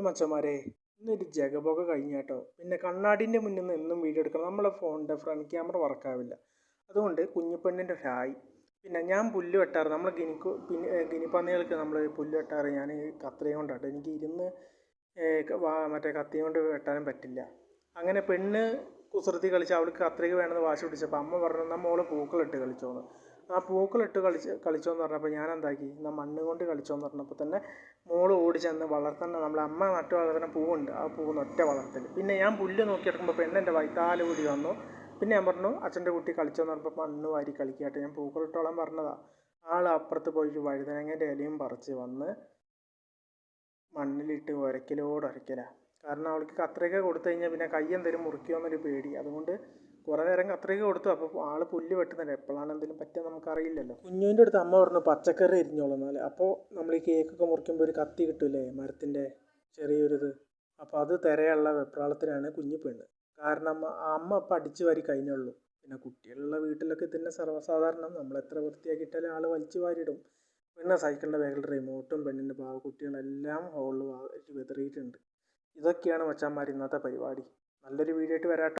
Hello മച്ചന്മാരെ ഇന്നൊരു ജഗബൊക കഴിഞ്ഞ കേട്ടോ പിന്നെ കണ്ണാടിന്റെ മുന്നിൽ നിന്ന് എന്നും വീഡിയോ എടുക്കണം. നമ്മളെ ഫോണിന്റെ ഫ്രണ്ട് ക്യാമറ വർക്കാവില്ല. അതുകൊണ്ട് കുഞ്ഞിപ്പെണ്ണിന്റെ ഹായ്. പിന്നെ ഞാൻ പുല്ല് വെട്ടാറ്. നമ്മൾ ഗിനിക്കു പിന്നെ ഗിനിപ്പന്നികൾക്ക് നമ്മൾ പുല്ല് വെട്ടാറ്. ഞാൻ കത്രയും കൊണ്ടാട്ടോ. എനിക്ക് ഇരുന്ന് മറ്റേ കത്തിയും കൊണ്ട് വെട്ടാനും പറ്റില്ല. അങ്ങനെ പെണ്ണ് കുസൃതി കളിച്ച് അവൾക്ക് കത്രിക വേണമെന്ന് വാശി പിടിച്ചപ്പോൾ അമ്മ പറഞ്ഞു മോൾ പൂക്കളിട്ട് കളിച്ചോന്ന്. ആ പൂക്കളിട്ട് കളിച്ച് കളിച്ചോന്ന് പറഞ്ഞപ്പോൾ ഞാൻ എന്താക്കി എന്നാൽ മണ്ണ് കൊണ്ട് കളിച്ചോന്ന് പറഞ്ഞപ്പോൾ തന്നെ ഓടി ചെന്ന് വളർത്തുന്ന നമ്മളെ അമ്മ നട്ടു വളർത്തുന്ന പൂവുണ്ട്. ആ പൂവ് ഒറ്റ വളർത്തൽ പിന്നെ ഞാൻ പുല്ല് നോക്കി എടുക്കുമ്പോൾ പെണ്ണെന്റെ വൈത്താൽ കൂടി വന്നു. പിന്നെ ഞാൻ പറഞ്ഞു അച്ഛന്റെ കുട്ടി കളിച്ചോന്ന് പറഞ്ഞപ്പോൾ മണ്ണ് വാരി കളിക്കാട്ടെ. ഞാൻ പൂക്കളിട്ടോളം പറഞ്ഞതാ. ആൾ അപ്പുറത്ത് പോയിട്ട് വഴുതനങ്ങേന്റെ ഇലയും പറിച്ച് വന്ന് മണ്ണിലിട്ട് ഉരക്കലോട് ഉരക്കലാ കാരണം അവൾക്ക് കത്രിക കൊടുത്തു കഴിഞ്ഞാൽ പിന്നെ കൈ എന്തെങ്കിലും മുറിക്കുമോന്നൊരു പേടി. അതുകൊണ്ട് കുറേ നേരം കത്രിക കൊടുത്തു. അപ്പോൾ ആൾ പുല്ല് വെട്ടുന്നില്ല എപ്പോഴാണ് എന്തെങ്കിലും പറ്റുക നമുക്കറിയില്ലല്ലോ. കുഞ്ഞുവിന്റെ അടുത്ത് അമ്മ പറഞ്ഞു പച്ചക്കറി എരിഞ്ഞോളൂ എന്നാൽ അപ്പോൾ നമ്മൾ ഈ കേക്കൊക്കെ മുറിക്കുമ്പോൾ ഒരു കത്തി കിട്ടൂലേ മരത്തിന്റെ ചെറിയൊരിത്. അപ്പോൾ അത് തിരയുള്ള വെപ്രാളത്തിലാണ് കുഞ്ഞു പെണ്ണ്. കാരണം അമ്മ അപ്പം അടിച്ചു വാരി കഴിഞ്ഞുള്ളൂ. പിന്നെ കുട്ടികളുള്ള വീട്ടിലൊക്കെ തന്നെ സർവസാധാരണം. നമ്മൾ എത്ര വൃത്തിയാക്കിയിട്ടാലും ആൾ വലിച്ചു വാരിയിടും. പിന്നെ സൈക്കിളിന്റെ ബാഗിൽ റിമോട്ടും പെണ്ണിന്റെ പാവ കുട്ടികളെല്ലാം ഹോളിൽ വെതറിയിട്ടുണ്ട്. ഇതൊക്കെയാണ് മച്ചാന്മാർ ഇന്നത്തെ പരിപാടി. നല്ലൊരു വീഡിയോ ആയിട്ട് വരാട്ടോ.